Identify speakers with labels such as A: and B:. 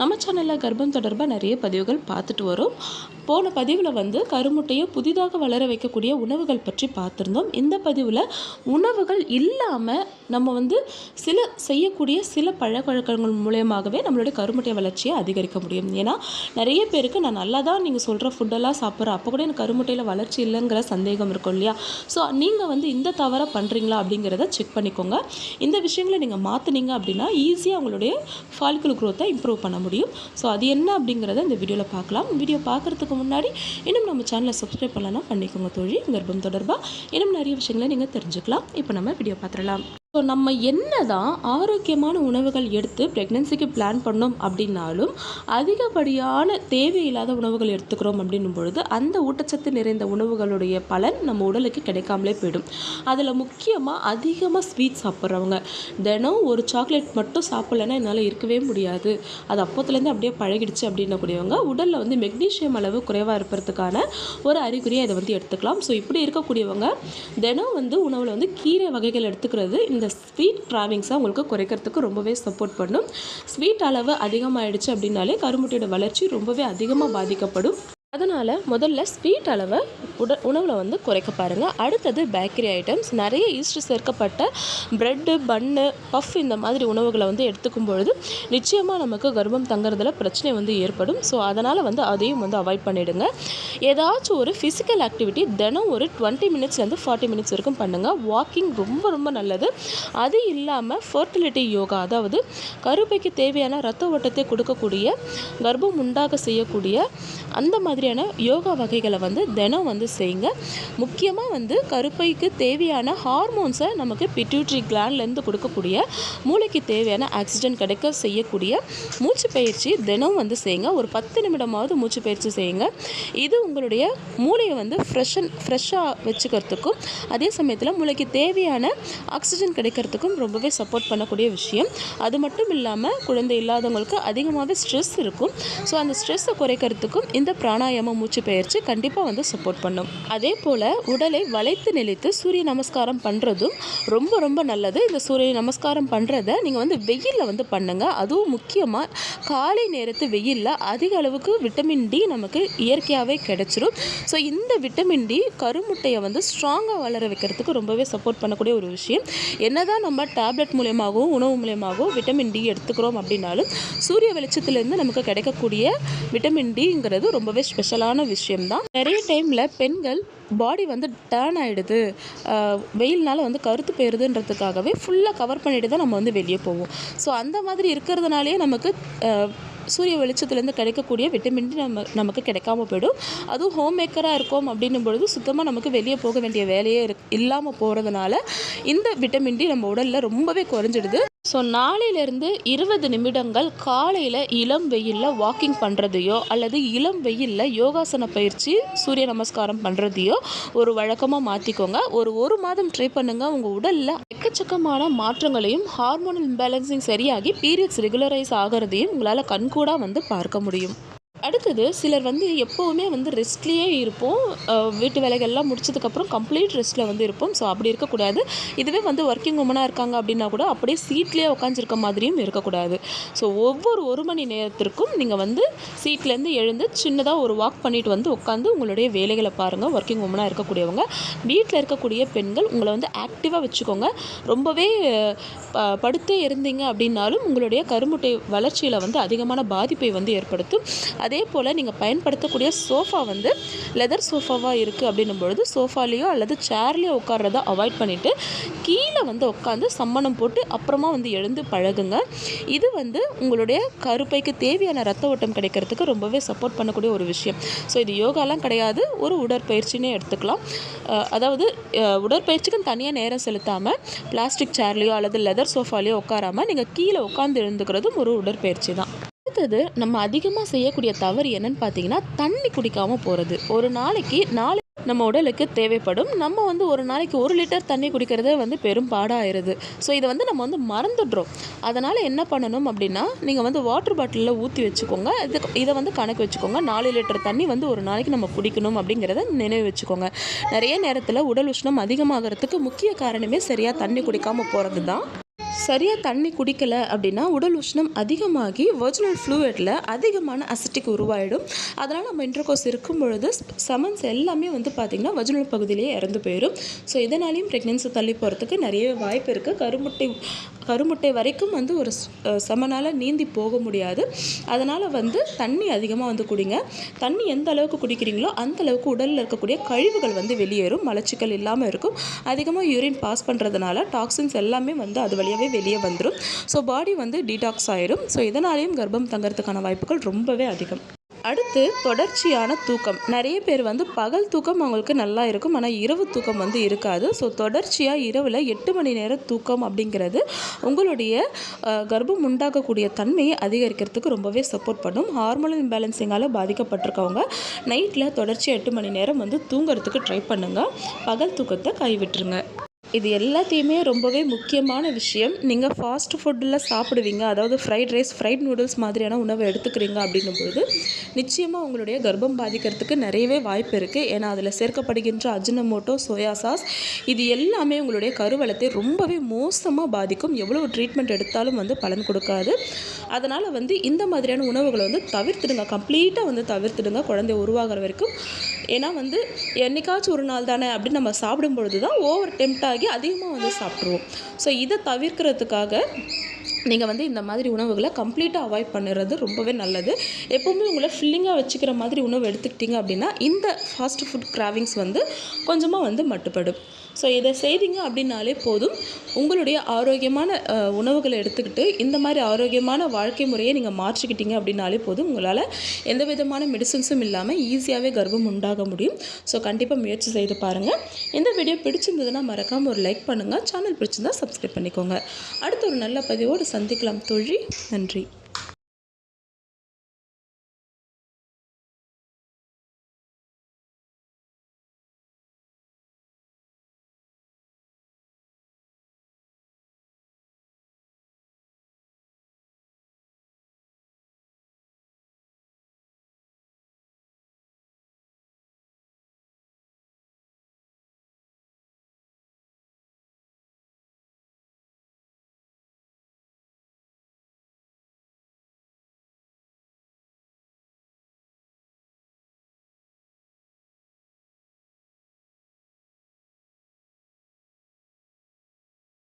A: நம்ம சேனலில் கர்ப்பம் தொடர்பாக நிறைய பதிவுகள் பார்த்துட்டு வரும். போன பதிவில் வந்து கருமுட்டையை புதிதாக வளர வைக்கக்கூடிய உணவுகள் பற்றி பார்த்துருந்தோம். இந்த பதிவில் உணவுகள் இல்லாமல் நம்ம வந்து சில செய்யக்கூடிய சில பழக்கவழக்கங்கள் மூலயமாகவே நம்மளுடைய கருமுட்டை வளர்ச்சியை அதிகரிக்க முடியும். ஏன்னா நிறைய பேருக்கு நான் நல்லா தான் நீங்கள் சொல்கிற ஃபுட்டெல்லாம் சாப்பிட்றேன். அப்போ கூட எனக்கு கருமுட்டையில் வளர்ச்சி இல்லைங்கிற சந்தேகம் இருக்கும் இல்லையா? ஸோ நீங்கள் வந்து இந்த தவறை பண்ணுறீங்களா அப்படிங்கிறத செக் பண்ணிக்கோங்க. இந்த விஷயங்களை நீங்கள் மாற்றுனீங்க அப்படின்னா ஈஸியாக உங்களுடைய ஃபால்குல் க்ரோத்தை இம்ப்ரூவ் பண்ண முடியும். ஸோ அது என்ன அப்படிங்கிறத இந்த வீடியோவில் பார்க்கலாம். வீடியோ பார்க்குறதுக்கு முன்னாடி இன்னும் நம்ம சேனலை சப்ஸ்கிரைப் பண்ணலாம் பண்ணிக்கோங்க தோழி. கர்ப்பம் தொடர்பாக இன்னும் நிறைய விஷயங்களை நீங்கள் தெரிஞ்சுக்கலாம். இப்போ நம்ம வீடியோ பார்த்துடலாம். ஸோ நம்ம என்ன தான் ஆரோக்கியமான உணவுகள் எடுத்து ப்ரெக்னென்சிக்கு பிளான் பண்ணோம் அப்படின்னாலும் அதிகப்படியான தேவையில்லாத உணவுகள் எடுத்துக்கிறோம் அப்படின்னும் பொழுது அந்த ஊட்டச்சத்து நிறைந்த உணவுகளுடைய பலன் நம்ம உடலுக்கு கிடைக்காமலே போயிடும். அதில் முக்கியமாக அதிகமாக ஸ்வீட் சாப்பிட்றவங்க. தினம் ஒரு சாக்லேட் மட்டும் சாப்பிட்லன்னா என்னால் இருக்கவே முடியாது. அது அப்போத்துலேருந்து அப்படியே பழகிடுச்சு அப்படின்னக்கூடியவங்க உடலில் வந்து மெக்னீஷியம் அளவு குறைவாக இருப்பதுக்கான ஒரு அறிகுறியை இதை வந்து எடுத்துக்கலாம். ஸோ இப்படி இருக்கக்கூடியவங்க தினம் வந்து உணவில் வந்து கீரை வகைகள் எடுத்துக்கிறது இந்த ஸ்வீட் கிராவிங்ஸை உங்களுக்கு குறைக்கிறதுக்கு ரொம்பவே சப்போர்ட் பண்ணும். ஸ்வீட் அளவு அதிகமாகிடுச்சு அப்படின்னாலே கருமுட்டையோட வளர்ச்சி ரொம்பவே அதிகமாக பாதிக்கப்படும். அதனால் முதல்ல ஸ்வீட் அளவை உட உணவில் வந்து குறைக்க பாருங்கள் அடுத்தது பேக்கரி ஐட்டம்ஸ் நிறைய ஈஸ்ட் சேர்க்கப்பட்ட ப்ரெட்டு பன்னு பஃப் இந்த மாதிரி உணவுகளை வந்து எடுத்துக்கும் பொழுது நிச்சயமாக நமக்கு கர்ப்பம் தங்குறதுல பிரச்சனை வந்து ஏற்படும். ஸோ அதனால் வந்து அதையும் வந்து அவாய்ட் பண்ணிவிடுங்க ஏதாச்சும் ஒரு ஃபிசிக்கல் ஆக்டிவிட்டி தினம் ஒரு டுவெண்ட்டி மினிட்ஸ்லேருந்து ஃபார்ட்டி மினிட்ஸ் வரைக்கும் பண்ணுங்கள் வாக்கிங் ரொம்ப ரொம்ப நல்லது. அது இல்லாமல் ஃபர்டிலிட்டி யோகா அதாவது கருப்பைக்கு தேவையான ரத்த ஓட்டத்தை கொடுக்கக்கூடிய கர்ப்பம் உண்டாக செய்யக்கூடிய அந்த மாதிரியான யோகா வகைகளை வந்து தினம் வந்து செய்யுங்க. முக்கியமாக வந்து கருப்பைக்கு தேவையான ஹார்மோன்ஸை நமக்கு பிட்யூட்ரி கிளாண்ட்லேருந்து கொடுக்கக்கூடிய மூளைக்கு தேவையான ஆக்சிஜன் கிடைக்க செய்யக்கூடிய மூச்சு பயிற்சி தினம் வந்து செய்யுங்க. ஒரு பத்து நிமிடமாவது மூச்சு பயிற்சி செய்யுங்க. இது உங்களுடைய மூளையை வந்து ஃப்ரெஷன் ஃப்ரெஷ்ஷாக வச்சுக்கிறதுக்கும் அதே சமயத்தில் மூளைக்கு தேவையான ஆக்சிஜன் கிடைக்கிறதுக்கும் ரொம்பவே சப்போர்ட் பண்ணக்கூடிய விஷயம். அது மட்டும் இல்லாமல் குழந்தை இல்லாதவங்களுக்கு அதிகமாகவே ஸ்ட்ரெஸ் இருக்கும். ஸோ அந்த ஸ்ட்ரெஸ்ஸை குறைக்கிறதுக்கும் இந்த பிராணாயாம மூச்சு பயிற்சி கண்டிப்பாக வந்து சப்போர்ட் பண்ணும். பண்ணும். அதே போல் உடலை வளைத்து நிலைத்து சூரிய நமஸ்காரம் பண்ணுறதும் ரொம்ப ரொம்ப நல்லது. இந்த சூரிய நமஸ்காரம் பண்ணுறத நீங்கள் வந்து வெயிலில் வந்து பண்ணுங்கள் அதுவும் முக்கியமாக காலை நேரத்து வெயிலில் அதிக அளவுக்கு விட்டமின் டி நமக்கு இயற்கையாகவே கிடைச்சிரும். ஸோ இந்த விட்டமின் டி கருமுட்டையை வந்து ஸ்ட்ராங்காக வளர வைக்கிறதுக்கு ரொம்பவே சப்போர்ட் பண்ணக்கூடிய ஒரு விஷயம். என்னதான் நம்ம டேப்லெட் மூலியமாகவும் உணவு மூலயமாகவும் விட்டமின் டி எடுத்துக்கிறோம் அப்படின்னாலும் சூரிய வெளிச்சத்துலேருந்து நமக்கு கிடைக்கக்கூடிய விட்டமின் டிங்கிறது ரொம்பவே ஸ்பெஷலான விஷயம் தான் நிறைய டைமில் பெண்கள் பாடி வந்து டேர்ன் ஆகிடுது வெயில்னால வந்து கருத்து போயிடுதுன்றதுக்காகவே ஃபுல்லாக கவர் பண்ணிட்டு தான் நம்ம வந்து வெளியே போவோம். ஸோ அந்த மாதிரி இருக்கிறதுனாலே நமக்கு சூரிய வெளிச்சத்துலேருந்து கிடைக்கக்கூடிய விட்டமின் டி நம்ம நமக்கு கிடைக்காம போயிடும். அதுவும் ஹோம் மேக்கராக இருக்கோம் அப்படின்னும் பொழுது சுத்தமாக நமக்கு வெளியே போக வேண்டிய வேலையே இருக்கு இல்லாமல் போகிறதுனால இந்த விட்டமின் டி நம்ம உடலில் ரொம்பவே குறைஞ்சிடுது. ஸோ நாளையிலேருந்து இருபது நிமிடங்கள் காலையில் இளம் வெயிலில் வாக்கிங் பண்ணுறதையோ அல்லது இளம் வெயிலில் யோகாசன பயிற்சி சூரிய நமஸ்காரம் பண்ணுறதையோ ஒரு வழக்கமாக மாற்றிக்கோங்க ஒரு ஒரு மாதம் ட்ரை பண்ணுங்கள் உங்கள் உடலில் எக்கச்சக்கமான மாற்றங்களையும் ஹார்மோனல் இம்பேலன்ஸிங் சரியாகி பீரியட்ஸ் ரெகுலரைஸ் ஆகிறதையும் உங்களால் கண்கூடாக வந்து பார்க்க முடியும். அடுத்தது சிலர் வந்து எப்போவுமே வந்து ரெஸ்ட்லேயே இருப்போம். வீட்டு வேலைகள்லாம் முடிச்சதுக்கப்புறம் கம்ப்ளீட் ரெஸ்ட்டில் வந்து இருப்போம். ஸோ அப்படி இருக்கக்கூடாது. இதுவே வந்து ஒர்க்கிங் உமனாக இருக்காங்க அப்படின்னா கூட அப்படியே சீட்லேயே உட்காந்துருக்க மாதிரியும் இருக்கக்கூடாது. ஸோ ஒவ்வொரு ஒரு மணி நேரத்திற்கும் நீங்கள் வந்து சீட்லேருந்து எழுந்து சின்னதாக ஒரு வாக் பண்ணிட்டு வந்து உட்காந்து உங்களுடைய வேலைகளை பாருங்கள் ஒர்க்கிங் உமனாக இருக்கக்கூடியவங்க. வீட்டில் இருக்கக்கூடிய பெண்கள் உங்களை வந்து ஆக்டிவாக வச்சுக்கோங்க. ரொம்பவே ப- படுத்தே இருந்தீங்க அப்படின்னாலும் உங்களுடைய கருமுட்டை வளர்ச்சியில் வந்து அதிகமான பாதிப்பை வந்து ஏற்படுத்தும். அது அதே போல் நீங்கள் பயன்படுத்தக்கூடிய சோஃபா வந்து லெதர் சோஃபாவாக இருக்குது அப்படின்னும் பொழுது சோஃபாலேயோ அல்லது சேர்லேயோ உட்கார்றத அவாய்ட் பண்ணிவிட்டு கீழே வந்து உட்காந்து சம்மணம் போட்டு அப்புறமா வந்து எழுந்து பழகுங்க. இது வந்து உங்களுடைய கருப்பைக்கு தேவையான ரத்த ஓட்டம் கிடைக்கிறதுக்கு ரொம்பவே சப்போர்ட் பண்ணக்கூடிய ஒரு விஷயம். ஸோ இது யோகாலாம் கிடையாது. ஒரு உடற்பயிற்சினே எடுத்துக்கலாம். அதாவது உடற்பயிற்சிக்குன்னு உடற்பயிற்சிக்கும் தனியாக நேரம் செலுத்தாமல் பிளாஸ்டிக் சேர்லேயோ அல்லது லெதர் சோஃபாலேயோ உட்காராம நீங்கள் கீழே உட்காந்து எழுந்துக்கிறதும் ஒரு உடற்பயிற்சி தான். அடுத்தது நம்ம அதிகமாக செய்யக்கூடிய தவறு என்னன்னு பார்த்தீங்கன்னா தண்ணி குடிக்காமல் போகிறது ஒரு நாளைக்கு நாலு நம்ம உடலுக்கு தேவைப்படும். நம்ம வந்து ஒரு நாளைக்கு ஒரு லிட்டர் தண்ணி குடிக்கிறதே வந்து பெரும் பாடாயிருது. ஸோ இதை வந்து நம்ம வந்து மறந்துடுறோம். அதனால் என்ன பண்ணணும் அப்படின்னா நீங்கள் வந்து வாட்டர் பாட்டிலில் ஊற்றி வச்சுக்கோங்க. இது இதை வந்து கணக்கு வச்சுக்கோங்க. நாலு லிட்டர் தண்ணி வந்து ஒரு நாளைக்கு நம்ம குடிக்கணும் அப்படிங்கிறத நினைவு வச்சுக்கோங்க. நிறைய நேரத்தில் உடல் உஷ்ணம் அதிகமாகிறதுக்கு முக்கிய காரணமே சரியாக தண்ணி குடிக்காமல் போகிறது தான் சரியாக தண்ணி குடிக்கலை அப்படின்னா உடல் உஷ்ணம் அதிகமாகி ஒரிஜினல் ஃப்ளூயிடில் அதிகமான அசிட்டிக் உருவாயிடும். அதனால் நம்ம இன்டர்கோஸ் இருக்கும் பொழுது சமன்ஸ் எல்லாமே வந்து பார்த்திங்கன்னா வஜினல் பகுதியிலேயே இறந்து போயிடும் ஸோ இதனாலையும் ப்ரெக்னென்சி தள்ளி போகிறதுக்கு நிறைய வாய்ப்பு இருக்குது கருமுட்டை கருமுட்டை வரைக்கும் வந்து ஒரு சமனால் நீந்தி போக முடியாது. அதனால் வந்து தண்ணி அதிகமாக வந்து குடிங்க. தண்ணி எந்த அளவுக்கு குடிக்கிறீங்களோ அந்த அளவுக்கு உடலில் இருக்கக்கூடிய கழிவுகள் வந்து வெளியேறும். மலச்சிக்கல் இல்லாமல் இருக்கும். அதிகமாக யூரின் பாஸ் பண்ணுறதுனால டாக்ஸின்ஸ் எல்லாமே வந்து அது வழியாகவே வெளியே வந்துடும் ஸோ பாடி வந்து டீடாக்ஸ் ஆயிடும் ஸோ இதனாலேயும் கர்ப்பம் தங்கிறதுக்கான வாய்ப்புகள் ரொம்பவே அதிகம். அடுத்து தொடர்ச்சியான தூக்கம். நிறைய பேர் வந்து பகல் தூக்கம் அவங்களுக்கு நல்லா இருக்கும். ஆனால் இரவு தூக்கம் வந்து இருக்காது. ஸோ தொடர்ச்சியாக இரவில் எட்டு மணி நேரம் தூக்கம் அப்படிங்கிறது உங்களுடைய கர்ப்பம் உண்டாகக்கூடிய தன்மையை அதிகரிக்கிறதுக்கு ரொம்பவே சப்போர்ட் பண்ணும். ஹார்மோனல் இம்பேலன்சிங்கால் பாதிக்கப்பட்டிருக்கவங்க நைட்டில் தொடர்ச்சியாக எட்டு மணி நேரம் வந்து தூங்குறதுக்கு ட்ரை பண்ணுங்கள் பகல் தூக்கத்தை கைவிட்டுருங்க. இது எல்லாத்தையுமே ரொம்பவே முக்கியமான விஷயம். நீங்கள் ஃபாஸ்ட் ஃபுட்டில் சாப்பிடுவீங்க. அதாவது ஃப்ரைட் ரைஸ் ஃப்ரைட் நூடுல்ஸ் மாதிரியான உணவை எடுத்துக்கிறீங்க அப்படின்னும்போது நிச்சயமாக உங்களுடைய கர்ப்பம் பாதிக்கிறதுக்கு நிறையவே வாய்ப்பு இருக்குது ஏன்னா அதில் சேர்க்கப்படுகின்ற அஜினமோட்டோ சோயா சாஸ் இது எல்லாமே உங்களுடைய கருவளத்தை ரொம்பவே மோசமாக பாதிக்கும். எவ்வளோ ட்ரீட்மெண்ட் எடுத்தாலும் வந்து பலன் கொடுக்காது. அதனால் வந்து இந்த மாதிரியான உணவுகளை வந்து தவிர்த்துடுங்க. கம்ப்ளீட்டாக வந்து தவிர்த்துடுங்க. குழந்தை உருவாகிற வரைக்கும். ஏன்னா வந்து என்றைக்காச்சும் ஒரு நாள் தானே அப்படின்னு நம்ம சாப்பிடும் பொழுது தான் ஓவர் டெம்ட் ஆகி அதிகமாக வந்து சாப்பிட்ருவோம் ஸோ இதை தவிர்க்கிறதுக்காக நீங்கள் வந்து இந்த மாதிரி உணவுகளை கம்ப்ளீட்டாக அவாய்ட் பண்ணுறது ரொம்பவே நல்லது. எப்போவுமே உங்களை ஃபில்லிங்காக வச்சுக்கிற மாதிரி உணவு எடுத்துக்கிட்டிங்க அப்படின்னா இந்த ஃபாஸ்ட் ஃபுட் கிராவிங்ஸ் வந்து கொஞ்சமாக வந்து மட்டுப்படும் ஸோ இதை செய்தீங்க அப்படின்னாலே போதும். உங்களுடைய ஆரோக்கியமான உணவுகளை எடுத்துக்கிட்டு இந்த மாதிரி ஆரோக்கியமான வாழ்க்கை முறையை நீங்கள் மாற்றிக்கிட்டீங்க அப்படின்னாலே போதும். உங்களால் எந்த விதமான மெடிசன்ஸும் இல்லாமல் ஈஸியாகவே கர்ப்பம் உண்டாக முடியும். ஸோ கண்டிப்பாக முயற்சி செய்து பாருங்கள் இந்த வீடியோ பிடிச்சிருந்ததுன்னா மறக்காமல் ஒரு லைக் பண்ணுங்கள் சேனல் பிடிச்சிருந்தால் சப்ஸ்கிரைப் பண்ணிக்கோங்க. அடுத்த ஒரு நல்ல பதிவோடு சந்திக்கலாம் தோழி. நன்றி.